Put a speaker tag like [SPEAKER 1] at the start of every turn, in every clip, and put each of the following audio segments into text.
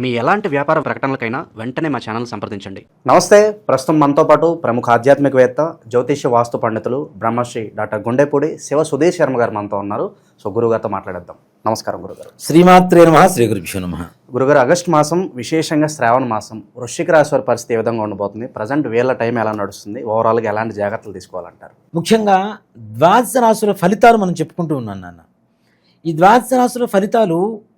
[SPEAKER 1] మీ ఎలాంటి వ్యాపార ప్రకటనలకైనా వెంటనే మా ఛానల్ సంప్రదించండి.
[SPEAKER 2] నమస్తే ప్రస్తుతం మనతో పాటు ప్రముఖ ఆధ్యాత్మికవేత్త జ్యోతిష్య వాస్తు పండితులు బ్రహ్మశ్రీ డాక్టర్ గుండెపూడి శివ సుధీర్ శర్మ గారు మనతో ఉన్నారు. సో గురుగారితో మాట్లాడేద్దాం. నమస్కారం గురుగారు.
[SPEAKER 3] శ్రీమాత్రే నమ శ్రీ గురుభ్యో నమ.
[SPEAKER 2] గురుగారు ఆగస్టు మాసం విశేషంగా శ్రావణ మాసం వృశ్చిక రాశి వారి పరిస్థితి ఏ విధంగా ఉండబోతుంది? ప్రజెంట్ వీళ్ళ టైం ఎలా నడుస్తుంది? ఓవరాల్గా ఎలాంటి జాగ్రత్తలు తీసుకోవాలంటారు?
[SPEAKER 3] ముఖ్యంగా ద్వాదశ రాశుల ఫలితాలు మనం చెప్పుకుంటూ ఉన్నాం నాన్న. ఈ ద్వాదశ రాశుల ఫలితాలు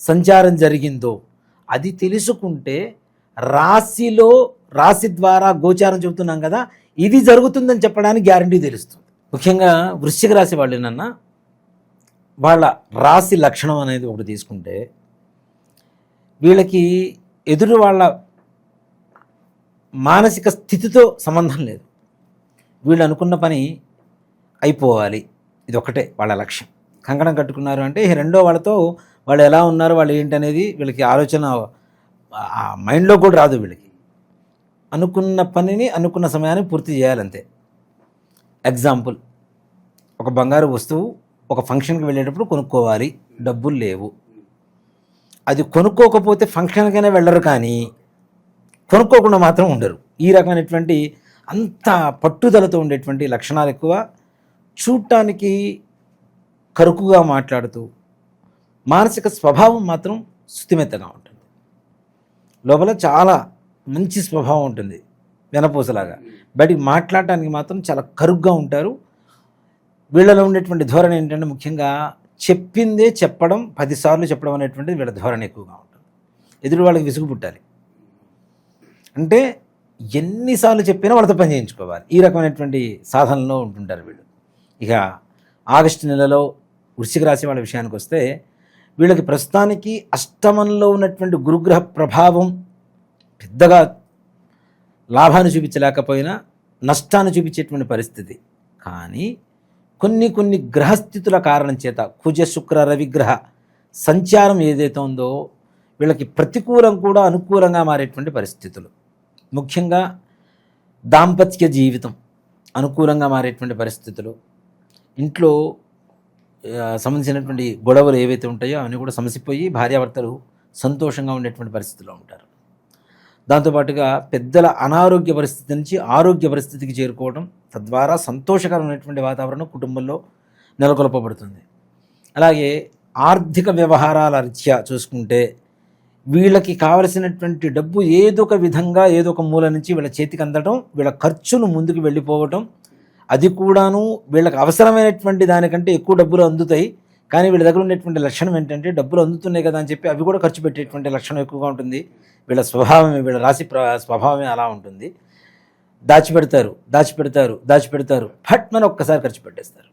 [SPEAKER 3] సంచారం జరిగిందో అది తెలుసుకుంటే రాశిలో రాశి ద్వారా గోచారం చెబుతున్నాం కదా ఇది జరుగుతుందని చెప్పడానికి గ్యారంటీ తెలుస్తుంది. ముఖ్యంగా వృశ్చిక రాశి వాళ్ళేనన్నా వాళ్ళ రాశి లక్షణం అనేది ఒకటి తీసుకుంటే వీళ్ళకి ఎదురు వాళ్ళ మానసిక స్థితితో సంబంధం లేదు. వీళ్ళు అనుకున్న పని అయిపోవాలి. ఇది ఒకటే వాళ్ళ లక్ష్యం. కంకణం కట్టుకున్నారు అంటే రెండో వాళ్ళతో వాళ్ళు ఎలా ఉన్నారు వాళ్ళు ఏంటి అనేది వీళ్ళకి ఆలోచన మైండ్లో కూడా రాదు వీళ్ళకి. అనుకున్న పనిని అనుకున్న సమయాన్ని పూర్తి చేయాలంతే. ఎగ్జాంపుల్ ఒక బంగారు వస్తువు ఒక ఫంక్షన్కి వెళ్ళేటప్పుడు కొనుక్కోవాలి. డబ్బులు లేవు. అది కొనుక్కోకపోతే ఫంక్షన్కైనా వెళ్ళరు కానీ కొనుక్కోకుండా మాత్రం ఉండరు. ఈ రకమైనటువంటి అంత పట్టుదలతో ఉండేటువంటి లక్షణాలు ఎక్కువ. చూడటానికి కరుకుగా మాట్లాడుతూ మానసిక స్వభావం మాత్రం శుతిమెత్తగా ఉంటుంది. లోపల చాలా మంచి స్వభావం ఉంటుంది వెనపూసలాగా. బయటికి మాట్లాడటానికి మాత్రం చాలా కరుగ్గా ఉంటారు. వీళ్ళలో ఉండేటువంటి ధోరణి ఏంటంటే ముఖ్యంగా చెప్పిందే చెప్పడం పదిసార్లు చెప్పడం అనేటువంటిది వీళ్ళ ధోరణి ఎక్కువగా ఉంటుంది. ఎదురు వాళ్ళకి విసుగు పుట్టాలి. అంటే ఎన్నిసార్లు చెప్పినా వాళ్ళతో పని చేయించుకోవాలి. ఈ రకమైనటువంటి సాధనలో ఉంటుంటారు వీళ్ళు. ఇక ఆగస్టు నెలలో వృశ్చిక రాశి వాళ్ళ విషయానికి వస్తే వీళ్ళకి ప్రస్తుతానికి అష్టమంలో ఉన్నటువంటి గురుగ్రహ ప్రభావం పెద్దగా లాభాన్ని చూపించలేకపోయినా నష్టాన్ని చూపించేటువంటి పరిస్థితి. కానీ కొన్ని కొన్ని గ్రహస్థితుల కారణం చేత కుజ శుక్ర రవిగ్రహ సంచారం ఏదైతే ఉందో వీళ్ళకి ప్రతికూలం కూడా అనుకూలంగా మారేటువంటి పరిస్థితులు. ముఖ్యంగా దాంపత్య జీవితం అనుకూలంగా మారేటువంటి పరిస్థితులు. ఇంట్లో సంబంధించినటువంటి గొడవలు ఏవైతే ఉంటాయో అవన్నీ కూడా సమసిపోయి భార్యాభర్తలు సంతోషంగా ఉండేటువంటి పరిస్థితిలో ఉంటారు. దాంతోపాటుగా పెద్దల అనారోగ్య పరిస్థితి నుంచి ఆరోగ్య పరిస్థితికి చేరుకోవడం తద్వారా సంతోషకరమైనటువంటి వాతావరణం కుటుంబంలో నెలకొల్పబడుతుంది. అలాగే ఆర్థిక వ్యవహారాల రీత్యా చూసుకుంటే వీళ్ళకి కావలసినటువంటి డబ్బు ఏదో ఒక విధంగా ఏదో ఒక మూల నుంచి వీళ్ళ చేతికి అందడం వీళ్ళ ఖర్చులు ముందుకు వెళ్ళిపోవటం అది కూడాను వీళ్ళకి అవసరమైనటువంటి దానికంటే ఎక్కువ డబ్బులు అందుతాయి. కానీ వీళ్ళ దగ్గర ఉండేటువంటి లక్షణం ఏంటంటే డబ్బులు అందుతున్నాయి కదా అని చెప్పి అవి కూడా ఖర్చు పెట్టేటువంటి లక్షణం ఎక్కువగా ఉంటుంది. వీళ్ళ స్వభావమే వీళ్ళ రాశి ప్ర స్వభావమే అలా ఉంటుంది. దాచిపెడతారు దాచిపెడతారు దాచిపెడతారు. ఫట్ మన ఒక్కసారి ఖర్చు పెట్టేస్తారు.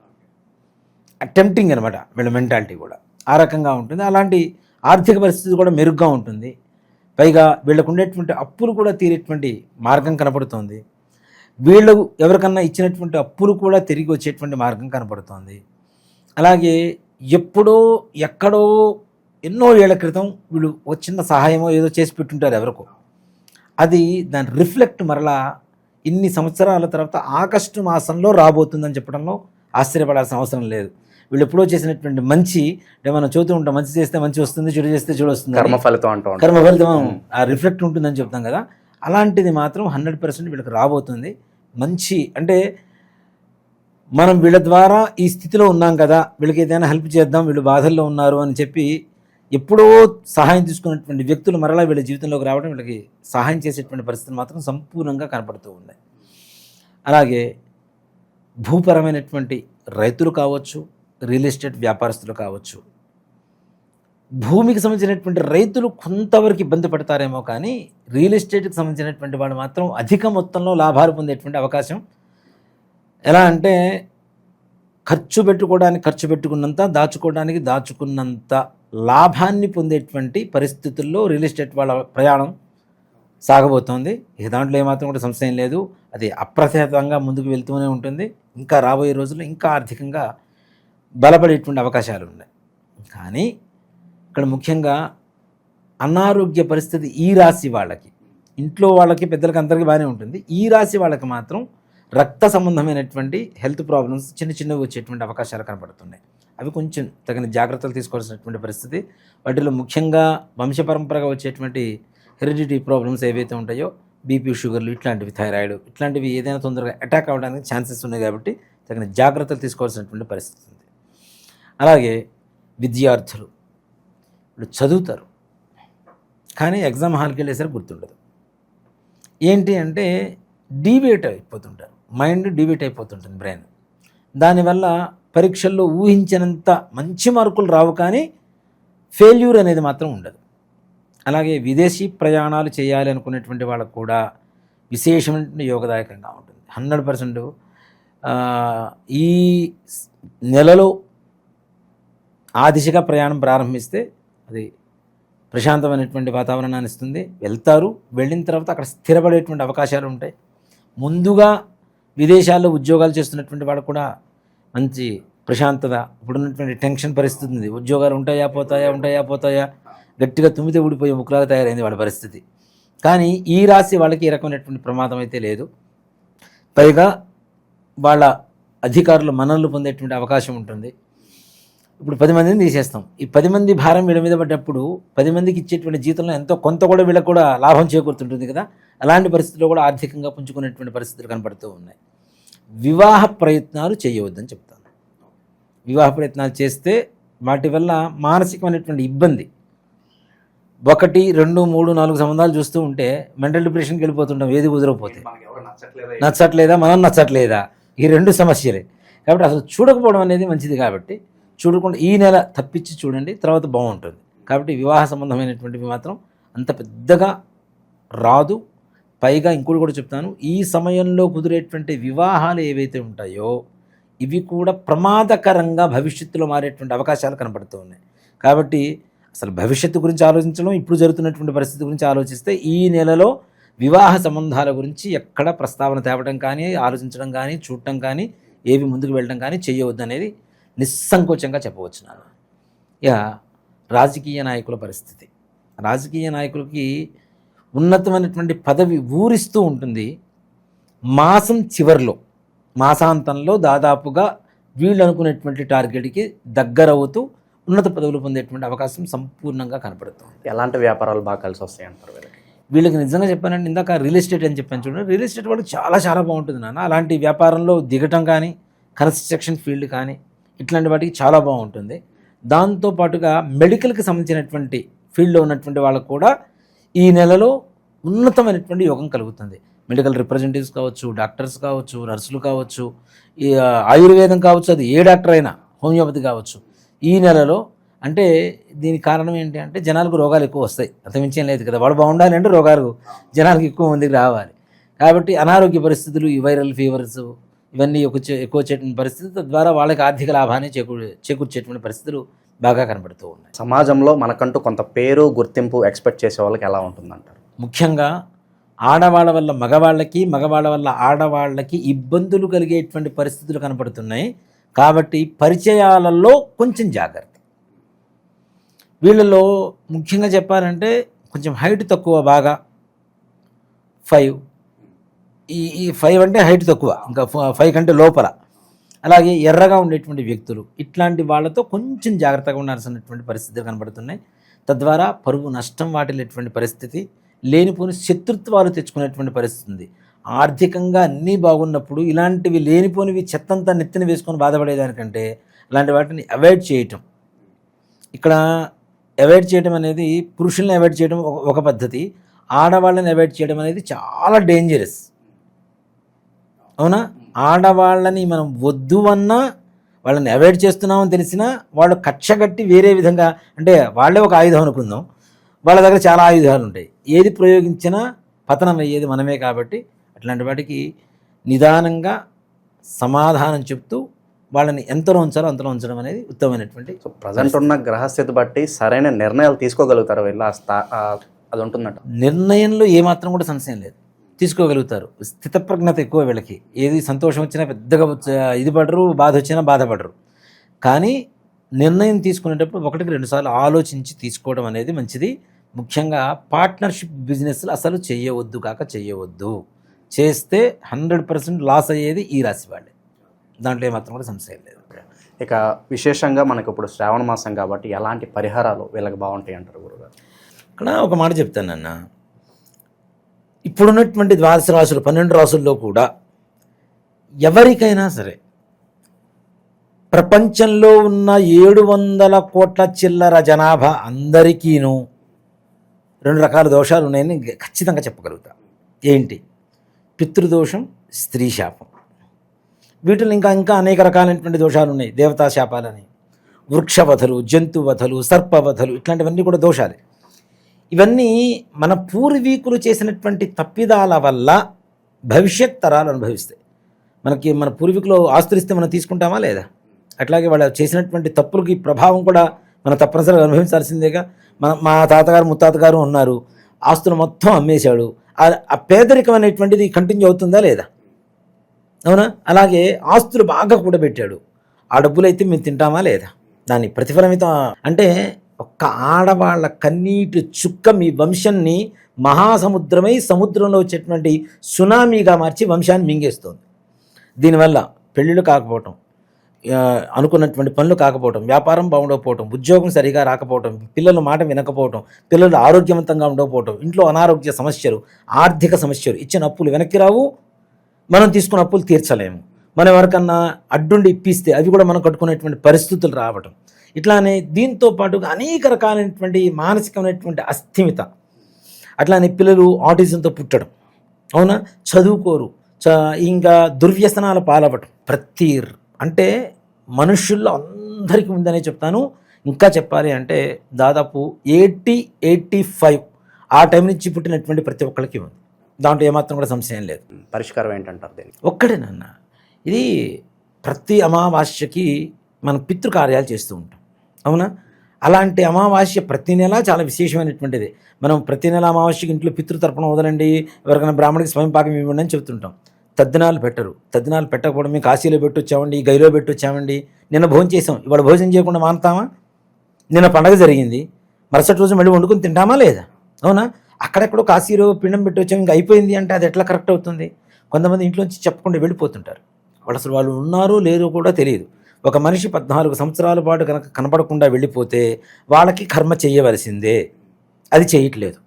[SPEAKER 3] అటెంప్టింగ్ అనమాట వీళ్ళ మెంటాలిటీ కూడా. ఆ రకంగా ఉంటుంది. అలాంటి ఆర్థిక పరిస్థితి కూడా మెరుగ్గా ఉంటుంది. పైగా వీళ్ళకు ఉండేటువంటి అప్పులు కూడా తీరేటువంటి మార్గం కనపడుతుంది. వీళ్ళు ఎవరికన్నా ఇచ్చినటువంటి అప్పులు కూడా తిరిగి వచ్చేటువంటి మార్గం కనపడుతోంది. అలాగే ఎప్పుడో ఎక్కడో ఎన్నో ఏళ్ళ క్రితం వీళ్ళు ఒక చిన్న సహాయమో ఏదో చేసి పెట్టుంటారు ఎవరికో. అది దాని రిఫ్లెక్ట్ మరలా ఇన్ని సంవత్సరాల తర్వాత ఆగస్టు మాసంలో రాబోతుందని చెప్పడంలో ఆశ్చర్యపడాల్సిన అవసరం లేదు. వీళ్ళు ఎప్పుడో చేసినటువంటి మంచి అంటే మనం చూస్తూ ఉంటాం మంచి చేస్తే మంచి వస్తుంది చెడు చేస్తే చెడు వస్తుంది.
[SPEAKER 2] కర్మ ఫలితం అంటూ
[SPEAKER 3] కర్మ ఫలితం ఆ రిఫ్లెక్ట్ ఉంటుందని చెప్తాం కదా. అలాంటిది మాత్రం హండ్రెడ్ పర్సెంట్ వీళ్ళకి రాబోతుంది. మంచి అంటే మనం వీళ్ళ ద్వారా ఈ స్థితిలో ఉన్నాం కదా వీళ్ళకి ఏదైనా హెల్ప్ చేద్దాం వీళ్ళు బాధల్లో ఉన్నారు అని చెప్పి ఎప్పుడో సహాయం తీసుకున్నటువంటి వ్యక్తులు మరలా వీళ్ళ జీవితంలోకి రావడం వీళ్ళకి సహాయం చేసేటువంటి పరిస్థితులు మాత్రం సంపూర్ణంగా కనపడుతూ ఉన్నాయి. అలాగే భూపరమైనటువంటి రైతులు కావచ్చు రియల్ ఎస్టేట్ వ్యాపారస్తులు కావచ్చు భూమికి సంబంధించినటువంటి రైతులు కొంతవరకు ఇబ్బంది పడతారేమో కానీ రియల్ ఎస్టేట్కి సంబంధించినటువంటి వాళ్ళు మాత్రం అధిక మొత్తంలో లాభాలు పొందేటువంటి అవకాశం. ఎలా అంటే ఖర్చు పెట్టుకోవడానికి ఖర్చు పెట్టుకున్నంత దాచుకోవడానికి దాచుకున్నంత లాభాన్ని పొందేటువంటి పరిస్థితుల్లో రియల్ ఎస్టేట్ వాళ్ళ ప్రయాణం సాగబోతోంది. ఇక దాంట్లో ఏమాత్రం కూడా సంశయం లేదు. అది అప్రతిహతంగా ముందుకు వెళ్తూనే ఉంటుంది. ఇంకా రాబోయే రోజుల్లో ఇంకా ఆర్థికంగా బలపడేటువంటి అవకాశాలు ఉన్నాయి. కానీ ఇక్కడ ముఖ్యంగా అనారోగ్య పరిస్థితి ఈ రాశి వాళ్ళకి ఇంట్లో వాళ్ళకి పెద్దలకి అందరికీ బాగానే ఉంటుంది. ఈ రాశి వాళ్ళకి మాత్రం రక్త సంబంధమైనటువంటి హెల్త్ ప్రాబ్లమ్స్ చిన్న చిన్నవి వచ్చేటువంటి అవకాశాలు కనపడుతున్నాయి. అవి కొంచెం తగిన జాగ్రత్తలు తీసుకోవాల్సినటువంటి పరిస్థితి. వాటిలో ముఖ్యంగా వంశపరంపరగా వచ్చేటువంటి హెరిడిటీ ప్రాబ్లమ్స్ ఏవైతే ఉంటాయో బీపీ షుగర్లు ఇట్లాంటివి థైరాయిడ్ ఇట్లాంటివి ఏదైనా తొందరగా అటాక్ అవ్వడానికి ఛాన్సెస్ ఉన్నాయి కాబట్టి తగిన జాగ్రత్తలు తీసుకోవాల్సినటువంటి పరిస్థితి ఉంది. అలాగే విద్యార్థులు ఇప్పుడు చదువుతారు. కానీ ఎగ్జామ్ హాల్కి వెళ్ళేసరికి గుర్తుండదు. ఏంటి అంటే డీవేట్ అయిపోతుంటారు. మైండ్ డీవేట్ అయిపోతుంటుంది బ్రెయిన్. దానివల్ల పరీక్షల్లో ఊహించినంత మంచి మార్కులు రావు కానీ ఫెయిల్యూర్ అనేది మాత్రం ఉండదు. అలాగే విదేశీ ప్రయాణాలు చేయాలి అనుకునేటువంటి వాళ్ళకు కూడా విశేషమైన యోగదాయకంగా ఉంటుంది. హండ్రెడ్ పర్సెంట్ ఈ నెలలో ఆ దిశగా ప్రయాణం ప్రారంభిస్తే అది ప్రశాంతమైనటువంటి వాతావరణాన్ని ఇస్తుంది. వెళ్తారు. వెళ్ళిన తర్వాత అక్కడ స్థిరపడేటువంటి అవకాశాలు ఉంటాయి. ముందుగా విదేశాల్లో ఉద్యోగాలు చేస్తున్నటువంటి వాళ్ళు కూడా మంచి ప్రశాంతత ఇప్పుడున్నటువంటి టెన్షన్ పరిస్థితి ఉంది. ఉద్యోగాలు ఉంటాయా పోతాయా ఉంటాయా పోతాయా? గట్టిగా తుమ్మితే ఊడిపోయే ముక్కులాగా తయారైంది వాళ్ళ పరిస్థితి. కానీ ఈ రాశి వాళ్ళకి ఈ రకమైనటువంటి ప్రమాదం అయితే లేదు. పైగా వాళ్ళ అధికారులు మనల్ని పొందేటువంటి అవకాశం ఉంటుంది. ఇప్పుడు పది మందిని తీసేస్తాం. ఈ పది మంది భారం వీళ్ళ మీద పడ్డప్పుడు పది మందికి ఇచ్చేటువంటి జీతంలో ఎంతో కొంత కూడా వీళ్ళకి కూడా లాభం చేకూరుతుంటుంది కదా. అలాంటి పరిస్థితుల్లో కూడా ఆర్థికంగా పుంజుకునేటువంటి పరిస్థితులు కనపడుతూ ఉన్నాయి. వివాహ ప్రయత్నాలు చేయవద్దని చెప్తాను. వివాహ ప్రయత్నాలు చేస్తే వాటి వల్ల మానసికమైనటువంటి ఇబ్బంది. ఒకటి రెండు మూడు నాలుగు సంబంధాలు చూస్తూ ఉంటే మెంటల్ డిప్రెషన్కి వెళ్ళిపోతుంటాం. ఏది కుదరకపోతే. నచ్చట్లేదా? మనం నచ్చట్లేదా? ఈ రెండు సమస్యలే. కాబట్టి అసలు చూడకపోవడం అనేది మంచిది కాబట్టి చూడకుండా ఈ నెల తప్పించి చూడండి తర్వాత బాగుంటుంది. కాబట్టి వివాహ సంబంధమైనటువంటివి మాత్రం అంత పెద్దగా రాదు. పైగా ఇంకోటి కూడా చెప్తాను ఈ సమయంలో కుదిరేటువంటి వివాహాలు ఏవైతే ఉంటాయో ఇవి కూడా ప్రమాదకరంగా భవిష్యత్తులో మారేటువంటి అవకాశాలు కనబడుతూ ఉన్నాయి. కాబట్టి అసలు భవిష్యత్తు గురించి ఆలోచించడం ఇప్పుడు జరుగుతున్నటువంటి పరిస్థితి గురించి ఆలోచిస్తే ఈ నెలలో వివాహ సంబంధాల గురించి ఎక్కడ ప్రస్తావన తేవడం కానీ ఆలోచించడం కానీ చూడటం కానీ ఏవి ముందుకు వెళ్ళడం కానీ చేయవద్దు అనేది నిస్సంకోచంగా చెప్పవచ్చు నాన్న ఇక రాజకీయ నాయకుల పరిస్థితి. రాజకీయ నాయకులకి ఉన్నతమైనటువంటి పదవి ఊరిస్తూ ఉంటుంది. మాసం చివరిలో మాసాంతంలో దాదాపుగా వీళ్ళు అనుకునేటువంటి టార్గెట్కి దగ్గరవుతూ ఉన్నత పదవులు పొందేటువంటి అవకాశం సంపూర్ణంగా కనపడుతుంది.
[SPEAKER 2] ఎలాంటి వ్యాపారాలు బాగా కలిసి వస్తాయి అంటారు వీళ్ళకి?
[SPEAKER 3] వీళ్ళకి నిజంగా చెప్పానంటే ఇందాక రియల్ ఎస్టేట్ అని చెప్పాను చూడండి. రియల్ ఎస్టేట్ వాళ్ళకి చాలా చాలా బాగుంటుంది నాన్న. అలాంటి వ్యాపారంలో దిగటం కానీ కన్స్ట్రక్షన్ ఫీల్డ్ కానీ ఇట్లాంటి వాటికి చాలా బాగుంటుంది. దాంతో పాటుగా మెడికల్కి సంబంధించినటువంటి ఫీల్డ్లో ఉన్నటువంటి వాళ్ళకు కూడా ఈ నెలలో ఉన్నతమైనటువంటి యోగం కలుగుతుంది. మెడికల్ రిప్రజెంటేటివ్స్ కావచ్చు డాక్టర్స్ కావచ్చు నర్సులు కావచ్చు ఈ ఆయుర్వేదం కావచ్చు అది ఏ డాక్టర్ అయినా హోమియోపతి కావచ్చు. ఈ నెలలో అంటే దీనికి కారణం ఏంటి అంటే జనాలకు రోగాలు ఎక్కువ వస్తాయి. అంతమించేం లేదు కదా. వాడు బాగుండాలి అంటే రోగాలు జనాలకు ఎక్కువ మందికి రావాలి. కాబట్టి అనారోగ్య పరిస్థితులు ఈ వైరల్ ఫీవర్స్ ఇవన్నీ ఎక్కువ చే- ఎక్కువ వచ్చేటువంటి పరిస్థితి తద్వారా వాళ్ళకి ఆర్థిక లాభాన్ని చేకూ చేకూర్చేటువంటి పరిస్థితులు బాగా కనబడుతూ ఉన్నాయి.
[SPEAKER 2] సమాజంలో మనకంటూ కొంత పేరు గుర్తింపు ఎక్స్పెక్ట్ చేసే వాళ్ళకి ఎలా ఉంటుందంటారు?
[SPEAKER 3] ముఖ్యంగా ఆడవాళ్ళ వల్ల మగవాళ్ళకి మగవాళ్ళ వల్ల ఆడవాళ్ళకి ఇబ్బందులు కలిగేటువంటి పరిస్థితులు కనపడుతున్నాయి కాబట్టి పరిచయాలలో కొంచెం జాగ్రత్త. వీళ్ళలో ముఖ్యంగా చెప్పాలంటే కొంచెం హైట్ తక్కువ బాగా. ఫైవ్ ఈ ఈ ఫైవ్ అంటే హైట్ తక్కువ ఇంకా ఫ- ఫైవ్ కంటే లోపల. అలాగే ఎర్రగా ఉండేటువంటి వ్యక్తులు ఇట్లాంటి వాళ్ళతో కొంచెం జాగ్రత్తగా ఉండాల్సినటువంటి పరిస్థితులు కనబడుతున్నాయి. తద్వారా పరువు నష్టం వాటిల్లేటువంటి పరిస్థితి లేనిపోని శత్రుత్వాలు తెచ్చుకునేటువంటి పరిస్థితి ఉంది. ఆర్థికంగా అన్నీ బాగున్నప్పుడు ఇలాంటివి లేనిపోనివి చెత్తంతా నెత్తిన వేసుకొని బాధపడేదానికంటే అలాంటి వాటిని అవాయిడ్ చేయటం. ఇక్కడ అవాయిడ్ చేయడం అనేది పురుషుల్ని అవాయిడ్ చేయడం ఒక పద్ధతి ఆడవాళ్ళని అవాయిడ్ చేయడం అనేది చాలా డేంజరస్ అవునా? ఆడవాళ్ళని మనం వద్దు అన్నా వాళ్ళని అవాయిడ్ చేస్తున్నామని తెలిసినా వాళ్ళు కక్షగట్టి వేరే విధంగా అంటే వాళ్ళే ఒక ఆయుధం అనుకుందాం. వాళ్ళ దగ్గర చాలా ఆయుధాలు ఉంటాయి. ఏది ప్రయోగించినా పతనం అయ్యేది మనమే కాబట్టి అట్లాంటి వాటికి నిదానంగా సమాధానం చెప్తూ వాళ్ళని ఎంతలో ఉంచాలో అంతలో ఉంచడం అనేది ఉత్తమమైనటువంటి
[SPEAKER 2] సో ప్రజెంట్ ఉన్న గ్రహస్థితి బట్టి సరైన నిర్ణయాలు తీసుకోగలుగుతారు వీళ్ళు. అది ఉంటుందట.
[SPEAKER 3] నిర్ణయంలో ఏమాత్రం కూడా సంశయం లేదు. తీసుకోగలుగుతారు. స్థితప్రజ్ఞత ఎక్కువ వీళ్ళకి. ఏది సంతోషం వచ్చినా పెద్దగా ఇది పడరు బాధ వచ్చినా బాధపడరు కానీ నిర్ణయం తీసుకునేటప్పుడు ఒకటికి రెండుసార్లు ఆలోచించి తీసుకోవడం అనేది మంచిది. ముఖ్యంగా పార్ట్నర్షిప్ బిజినెస్లు అసలు చేయవద్దు కాక చేయవద్దు. చేస్తే హండ్రెడ్ పర్సెంట్ లాస్ అయ్యేది ఈ రాశి వాళ్ళే. దాంట్లో ఏమాత్రం కూడా సంశయం లేదు.
[SPEAKER 2] ఇక విశేషంగా మనకు ఇప్పుడు శ్రావణ మాసం కాబట్టి ఎలాంటి పరిహారాలు వీళ్ళకి బాగుంటాయి అంటారు గురుగారు?
[SPEAKER 3] ఇక్కడ ఒక మాట చెప్తానన్న ఇప్పుడున్నటువంటి ద్వాదశ రాసులు పన్నెండు రాసుల్లో కూడా ఎవరికైనా సరే ప్రపంచంలో ఉన్న ఏడు వందల కోట్ల చిల్లర జనాభా అందరికీను రెండు రకాల దోషాలు ఉన్నాయని ఖచ్చితంగా చెప్పగలుగుతా. ఏంటి? పితృదోషం స్త్రీ శాపం. వీటిలో ఇంకా ఇంకా అనేక రకాలైనటువంటి దోషాలు ఉన్నాయి. దేవతా శాపాలని వృక్షవధలు జంతువధలు సర్పవధలు ఇట్లాంటివన్నీ కూడా దోషాలే. ఇవన్నీ మన పూర్వీకులు చేసినటువంటి తప్పిదాల వల్ల భవిష్యత్ తరాలు అనుభవిస్తాయి. మనకి మన పూర్వీకులు ఆస్తులు ఇస్తే మనం తీసుకుంటామా లేదా? అట్లాగే వాళ్ళు చేసినటువంటి తప్పులకి ప్రభావం కూడా మనం తప్పనిసరిగా అనుభవించాల్సిందేగా. మన మా తాతగారు ముత్తాతగారు ఉన్నారు. ఆస్తులు మొత్తం అమ్మేశాడు. ఆ- పేదరికం అనేటువంటిది కంటిన్యూ అవుతుందా లేదా? అవునా? అలాగే ఆస్తులు బాగా కూడబెట్టాడు. ఆ డబ్బులు అయితే మేము తింటామా లేదా? దాని ప్రతిఫలమితం అంటే ఒక్క ఆడవాళ్ళ కన్నీటి చుక్క మీ వంశాన్ని మహాసముద్రమై సముద్రంలో వచ్చేటువంటి సునామీగా మార్చి వంశాన్ని మింగేస్తుంది. దీనివల్ల పెళ్ళిళ్ళు కాకపోవటం అనుకున్నటువంటి పనులు కాకపోవటం వ్యాపారం బాగుండకపోవటం ఉద్యోగం సరిగా రాకపోవటం పిల్లలు మాట వినకపోవటం పిల్లలు ఆరోగ్యవంతంగా ఉండకపోవటం ఇంట్లో అనారోగ్య సమస్యలు ఆర్థిక సమస్యలు ఇచ్చిన అప్పులు వెనక్కి రావు మనం తీసుకున్న అప్పులు తీర్చలేము. మనం ఎవరికన్నా అడ్డుండి ఇప్పిస్తే అవి కూడా మనం కట్టుకునేటువంటి పరిస్థితులు రావటం. ఇట్లానే దీంతో పాటుగా అనేక రకాలైనటువంటి మానసికమైనటువంటి అస్థిమిత. అట్లానే పిల్లలు ఆటిజంతో పుట్టడం. అవునా? చదువుకోరు. చ ఇంకా దుర్వ్యసనాల పాలవ్వటం. ప్రతి అంటే మనుషుల్లో అందరికీ ఉందనే చెప్తాను. ఇంకా చెప్పాలి అంటే దాదాపు ఎయిటీ ఎయిటీ ఫైవ్ ఆ టైం నుంచి పుట్టినటువంటి ప్రతి ఒక్కరికి ఉంది. దాంట్లో ఏమాత్రం కూడా సంశయం లేదు.
[SPEAKER 2] పరిష్కారం ఏంటంటారు దీనికి?
[SPEAKER 3] ఒక్కడే నాన్న ఇది ప్రతి అమావాస్యకి మనం పితృకార్యాలు చేస్తూ ఉంటాం. అవునా? అలాంటి అమావాస్య ప్రతి నెల చాలా విశేషమైనటువంటిది. మనం ప్రతి నెల అమావాస్యకి ఇంట్లో పితృతర్పణం వదలండి ఎవరికైనా బ్రాహ్మణికి స్వయం పాకం ఇవ్వండి అని చెప్తుంటాం. తద్దినాలు పెట్టరు. తద్దినాలు పెట్టకపోవడం మేము కాశీలో పెట్టొచ్చామండి గైలో పెట్టొచ్చామండి. నిన్న భోజనం చేసాం. ఇవాళ భోజనం చేయకుండా మానుతామా? నిన్న పండగ జరిగింది. మరుసటి రోజు మళ్ళీ వండుకొని తింటామా లేదా? అవునా? అక్కడెక్కడో కాశీలో పిండం పెట్టొచ్చాం ఇంకా అయిపోయింది అంటే అది ఎట్లా కరెక్ట్ అవుతుంది? కొంతమంది ఇంట్లోంచి చెప్పకుండా వెళ్ళిపోతుంటారు. వాళ్ళు అసలు వాళ్ళు ఉన్నారో లేరో కూడా తెలియదు. ఒక మనిషి పద్నాలుగు సంవత్సరాల పాటు కనుక కనపడకుండా వెళ్ళిపోతే వాళ్ళకి కర్మ చేయవలసిందే. అది చేయట్లేదు.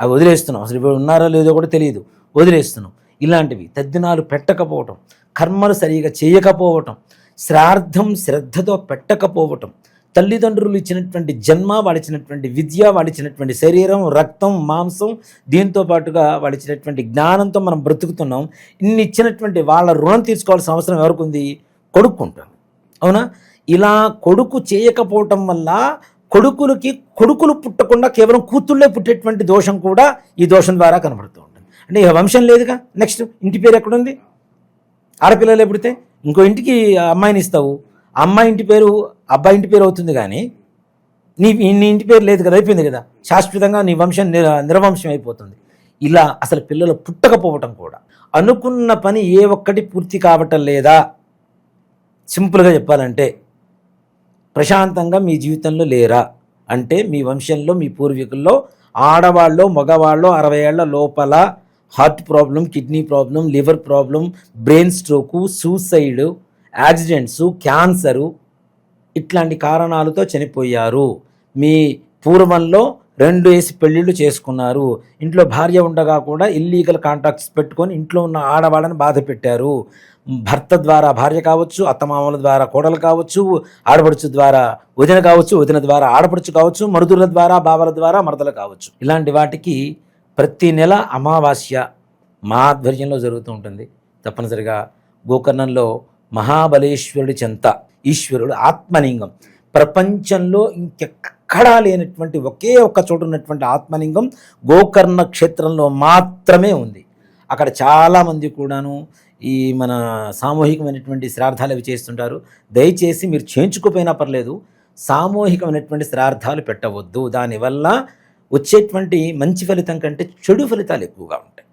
[SPEAKER 3] అవి వదిలేస్తున్నాం. అసలు ఇప్పుడు ఉన్నారో లేదో కూడా తెలియదు. వదిలేస్తున్నాం. ఇలాంటివి తద్దినాలు పెట్టకపోవటం కర్మలు సరిగా చేయకపోవటం శ్రార్థం శ్రద్ధతో పెట్టకపోవటం తల్లిదండ్రులు ఇచ్చినటువంటి జన్మ వాళ్ళిచ్చినటువంటి విద్య వాళ్ళిచ్చినటువంటి శరీరం రక్తం మాంసం దీంతో పాటుగా వాళ్ళిచ్చినటువంటి జ్ఞానంతో మనం బ్రతుకుతున్నాం. ఇన్ని ఇచ్చినటువంటి వాళ్ళ రుణం తీర్చుకోవాల్సిన అవసరం ఎవరికి ఉంది? కొడుక్కుంటాం. అవునా? ఇలా కొడుకు చేయకపోవటం వల్ల కొడుకులకి కొడుకులు పుట్టకుండా కేవలం కూతుళ్ళే పుట్టేటువంటి దోషం కూడా ఈ దోషం ద్వారా కనబడుతూ ఉంటుంది. అంటే ఇక వంశం లేదుగా. నెక్స్ట్ ఇంటి పేరు ఎక్కడుంది? ఆడపిల్లలు పుడితే ఇంకో ఇంటికి అమ్మాయిని ఇస్తావు. అమ్మాయి ఇంటి పేరు అబ్బాయి ఇంటి పేరు అవుతుంది కానీ నీ నీ ఇంటి పేరు లేదు కదా అయిపోయింది కదా. శాశ్వతంగా నీ వంశం నిర నిర్వంశం అయిపోతుంది. ఇలా అసలు పిల్లలు పుట్టకపోవటం కూడా అనుకున్న పని ఏ ఒక్కటి పూర్తి కావటం లేదా? సింపుల్గా చెప్పాలంటే ప్రశాంతంగా మీ జీవితంలో లేరా? అంటే మీ వంశంలో మీ పూర్వీకుల్లో ఆడవాళ్ళు మగవాళ్ళు అరవై ఏళ్ళ లోపల heart problem kidney problem liver problem brain stroke suicide accidents cancer ఇట్లాంటి కారణాలతో చనిపోయారు. మీ పూర్వంలో రెండు వేసి పెళ్ళిళ్ళు చేసుకున్నారు. ఇంట్లో భార్య ఉండగా కూడా ఇల్లీగల్ కాంటాక్ట్స్ పెట్టుకొని ఇంట్లో ఉన్న ఆడవాళ్ళని బాధ పెట్టారు భర్త ద్వారా భార్య కావచ్చు అత్తమామల ద్వారా కోడలు కావచ్చు ఆడపడుచు ద్వారా వదిన కావచ్చు వదిన ద్వారా ఆడపడుచు కావచ్చు మరుదుల ద్వారా బావల ద్వారా మరదలు కావచ్చు. ఇలాంటి వాటికి ప్రతి నెల అమావాస్య మా ఆధ్వర్యంలో జరుగుతూ ఉంటుంది. తప్పనిసరిగా గోకర్ణంలో మహాబలేశ్వరుడి చెంత ఈశ్వరుడు ఆత్మలింగం. ప్రపంచంలో ఇంకెక్కడా లేనటువంటి ఒకే ఒక్క చోట ఉన్నటువంటి ఆత్మలింగం గోకర్ణ క్షేత్రంలో మాత్రమే ఉంది. అక్కడ చాలామంది కూడాను ఈ మన సామూహికమైనటువంటి శ్రార్థాలు అవి చేస్తుంటారు. దయచేసి మీరు చేయించుకోపోయినా పర్లేదు సామూహికమైనటువంటి శ్రార్థాలు పెట్టవద్దు. దానివల్ల వచ్చేటువంటి మంచి ఫలితం కంటే చెడు ఫలితాలు ఎక్కువగా ఉంటాయి.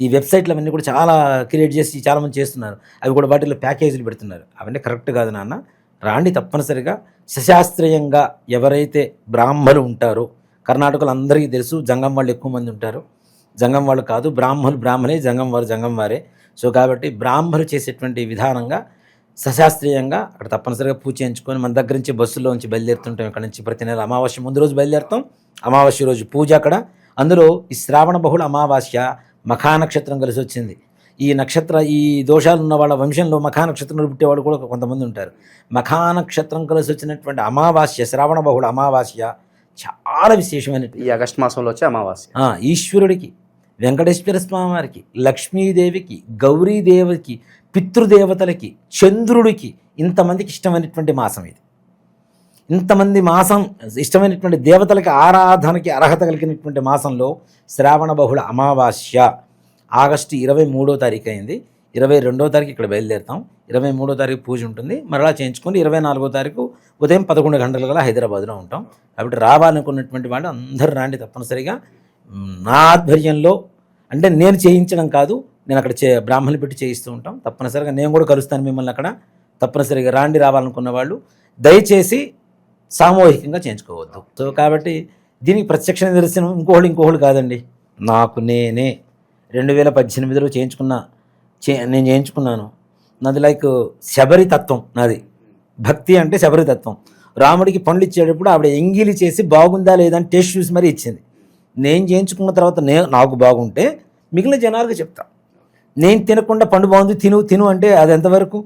[SPEAKER 3] ఈ వెబ్సైట్లు అవన్నీ కూడా చాలా క్రియేట్ చేసి చాలామంది చేస్తున్నారు. అవి కూడా వాటిలో ప్యాకేజీలు పెడుతున్నారు. అవన్నీ కరెక్ట్ కాదు నాన్న. రాండి తప్పనిసరిగా. సశాస్త్రీయంగా ఎవరైతే బ్రాహ్మలు ఉంటారో కర్ణాటకలో అందరికీ తెలుసు జంగం వాళ్ళు ఎక్కువ మంది ఉంటారు. జంగం వాళ్ళు కాదు బ్రాహ్మలు బ్రాహ్మణే జంగం వారు జంగం వారే. సో కాబట్టి బ్రాహ్మలు చేసేటువంటి విధానంగా సశాస్త్రీయంగా అక్కడ తప్పనిసరిగా పూజ చేయించుకొని మన దగ్గర నుంచి బస్సులో నుంచి బయలుదేరుతుంటాం. ఇక్కడ నుంచి ప్రతి నెల అమావాస్య ముందు రోజు బయలుదేరుతాం. అమావాస్య రోజు పూజ అక్కడ. అందులో ఈ శ్రావణ బహుళ అమావాస్య మఖా నక్షత్రం కలిసి వచ్చింది. ఈ నక్షత్ర ఈ దోషాలు ఉన్న వాళ్ళ వంశంలో మఖా నక్షత్రంలో పుట్టేవాళ్ళు కూడా కొంతమంది ఉంటారు. మఖా నక్షత్రం కలిసి వచ్చినటువంటి అమావాస్య శ్రావణ బహుళ అమావాస్య చాలా విశేషమైనటువంటి
[SPEAKER 2] ఈ ఆగస్ట్ మాసంలో వచ్చే అమావాస్య.
[SPEAKER 3] ఈశ్వరుడికి వెంకటేశ్వర స్వామి వారికి లక్ష్మీదేవికి గౌరీదేవికి పితృదేవతలకి చంద్రుడికి ఇంతమందికి ఇష్టమైనటువంటి మాసం ఇది. ఇంతమంది మాసం ఇష్టమైనటువంటి దేవతలకి ఆరాధనకి అర్హత కలిగినటువంటి మాసంలో శ్రావణ బహుళ అమావాస్య ఆగస్టు ఇరవై మూడో తారీఖు అయింది. ఇరవై రెండో తారీఖు ఇక్కడ బయలుదేరుతాం. ఇరవై మూడో తారీఖు పూజ ఉంటుంది. మరలా చేయించుకొని ఇరవై నాలుగో తారీఖు ఉదయం పదకొండు గంటల గల హైదరాబాద్లో ఉంటాం. కాబట్టి రావాలనుకున్నటువంటి వాళ్ళు అందరూ రాండి తప్పనిసరిగా. నా ఆధ్వర్యంలో అంటే నేను చేయించడం కాదు నేను అక్కడ చే బ్రాహ్మణులు పెట్టి చేయిస్తూ ఉంటాం. తప్పనిసరిగా నేను కూడా కలుస్తాను మిమ్మల్ని అక్కడ. తప్పనిసరిగా రాండి రావాలనుకున్న వాళ్ళు దయచేసి సామూహికంగా చేయించుకోవద్దు. సో కాబట్టి దీనికి ప్రత్యక్ష నిదర్శనం ఇంకోళ్ళు ఇంకోళ్ళు కాదండి. నాకు నేనే రెండు వేల పద్దెనిమిదిలో చేయించుకున్న చే నేను చేయించుకున్నాను. నాది లైక్ శబరి తత్వం నాది. భక్తి అంటే శబరి తత్వం. రాముడికి పండ్లు ఇచ్చేటప్పుడు ఆవిడ ఎంగిలి చేసి బాగుందా లేదా అని టేస్ట్ చూసి మరీ ఇచ్చింది. నేను చేయించుకున్న తర్వాత నే నాకు బాగుంటే మిగిలిన జనాలకు చెప్తా. నేను తినకుండా పండు బాగుంది తిను తిను అంటే అది ఎంతవరకు?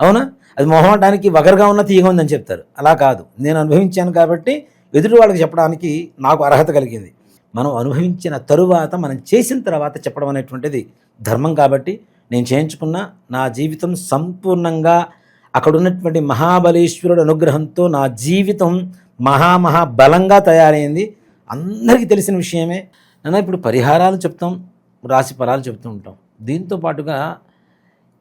[SPEAKER 3] అవునా? అది మొహమాటానికి వగరుగా ఉన్న తీగ ఉందని చెప్తారు. అలా కాదు. నేను అనుభవించాను కాబట్టి ఎదుటి వాళ్ళకి చెప్పడానికి నాకు అర్హత కలిగింది. మనం అనుభవించిన తరువాత మనం చేసిన తర్వాత చెప్పడం అనేటువంటిది ధర్మం కాబట్టి నేను చేయించుకున్న నా జీవితం సంపూర్ణంగా అక్కడ ఉన్నటువంటి మహాబలేశ్వరుడు అనుగ్రహంతో నా జీవితం మహామహా బలంగా తయారైంది. అందరికీ తెలిసిన విషయమే. నాన్న ఇప్పుడు పరిహారాలు చెప్తాం రాశి ఫలాలు చెప్తూ ఉంటాం. దీంతో పాటుగా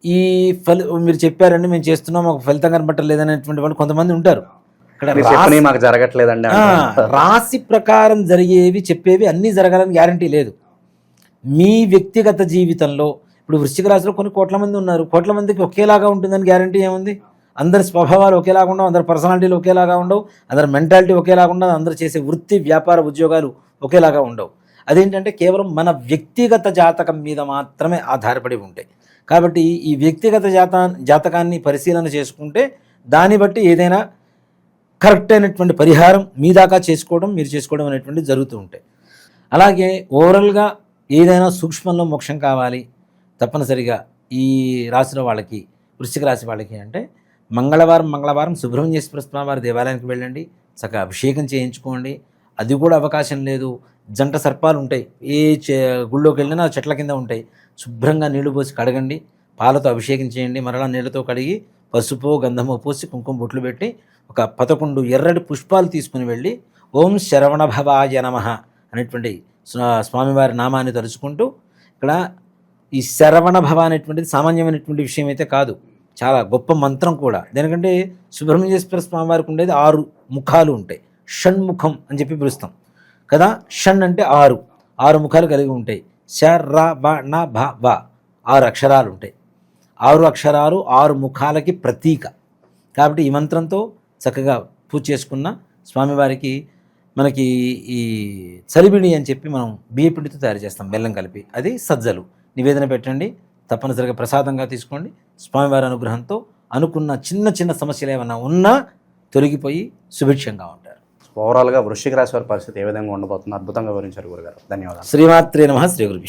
[SPEAKER 3] ఈ ఫలి మీరు చెప్పారండి మేము చేస్తున్నాం మాకు ఫలితం కనబట్టలేదనేటువంటి వాళ్ళు కొంతమంది ఉంటారు. ఇక్కడ
[SPEAKER 2] మాకు జరగట్లేదండి.
[SPEAKER 3] రాశి ప్రకారం జరిగేవి చెప్పేవి అన్నీ జరగాలని గ్యారంటీ లేదు. మీ వ్యక్తిగత జీవితంలో ఇప్పుడు వృశ్చిక రాశిలో కొన్ని కోట్ల మంది ఉన్నారు. కోట్ల మందికి ఒకేలాగా ఉంటుందని గ్యారంటీ ఏముంది? అందరి స్వభావాలు ఒకేలాగా ఉండవు అందరి పర్సనాలిటీలు ఒకేలాగా ఉండవు అందరి మెంటాలిటీ ఒకేలాగా ఉండదు అందరు చేసే వృత్తి వ్యాపార ఉద్యోగాలు ఒకేలాగా ఉండవు. అదేంటంటే కేవలం మన వ్యక్తిగత జాతకం మీద మాత్రమే ఆధారపడి ఉంటాయి. కాబట్టి ఈ వ్యక్తిగత జాత జాతకాన్ని పరిశీలన చేసుకుంటే దాన్ని బట్టి ఏదైనా కరెక్ట్ అయినటువంటి పరిహారం మీ దాకా చేసుకోవడం మీరు చేసుకోవడం అనేటువంటి జరుగుతూ ఉంటాయి. అలాగే ఓవరాల్గా ఏదైనా సూక్ష్మంలో మోక్షం కావాలి తప్పనిసరిగా ఈ రాశిలో వాళ్ళకి వృశ్చిక రాశి వాళ్ళకి అంటే మంగళవారం మంగళవారం సుబ్రహ్మణ్యేశ్వర స్వామి వారి దేవాలయానికి వెళ్ళండి. చక్కగా అభిషేకం చేయించుకోండి. అది కూడా అవకాశం లేదు. జంట సర్పాలు ఉంటాయి. ఏ గుళ్ళోకి వెళ్ళినా చెట్ల కింద ఉంటాయి. శుభ్రంగా నీళ్ళు పోసి కడగండి. పాలతో అభిషేకం చేయండి. మరలా నీళ్ళతో కడిగి పసుపు గంధము పోసి కుంకుమ బొట్లు పెట్టి ఒక పదకొండు ఎర్రటి పుష్పాలు తీసుకుని వెళ్ళి ఓం శరవణ భవాయ నమ అనేటువంటి స్వామివారి నామాన్ని తలుచుకుంటూ ఇక్కడ ఈ శరవణ భవ అనేటువంటిది సామాన్యమైనటువంటి విషయం అయితే కాదు. చాలా గొప్ప మంత్రం కూడా. దేనికంటే సుబ్రహ్మణ్యేశ్వర స్వామి వారికి ఉండేది ఆరు ముఖాలు ఉంటాయి. షణ్ముఖం అని చెప్పి పిలుస్తాం. కదా? షణ్ అంటే ఆరు. ఆరు ముఖాలు కలిగి ఉంటాయి. ష ర బ న భ వ ఆరు అక్షరాలు ఉంటాయి. ఆరు అక్షరాలు ఆరు ముఖాలకి ప్రతీక. కాబట్టి ఈ మంత్రంతో చక్కగా పూజ చేసుకున్న స్వామివారికి మనకి ఈ చలిబిడి అని చెప్పి మనం బియ్యపిండితో తయారు చేస్తాం. బెల్లం కలిపి. అది సజ్జలు. నివేదన పెట్టండి. తప్పనిసరిగా ప్రసాదంగా తీసుకోండి. స్వామివారి అనుగ్రహంతో అనుకున్న చిన్న చిన్న సమస్యలు ఏమైనా ఉన్నా తొలగిపోయి సుభిక్షంగా ఉంటారు.
[SPEAKER 2] ఓవరాల్గా వృశ్చిక రాశి వారి పరిస్థితి ఏ విధంగా ఉండబోతుందో అద్భుతంగా వివరించారు గురుగారు. ధన్యవాదాలు.
[SPEAKER 3] శ్రీమాత్రే నమ. శ్రీ గురు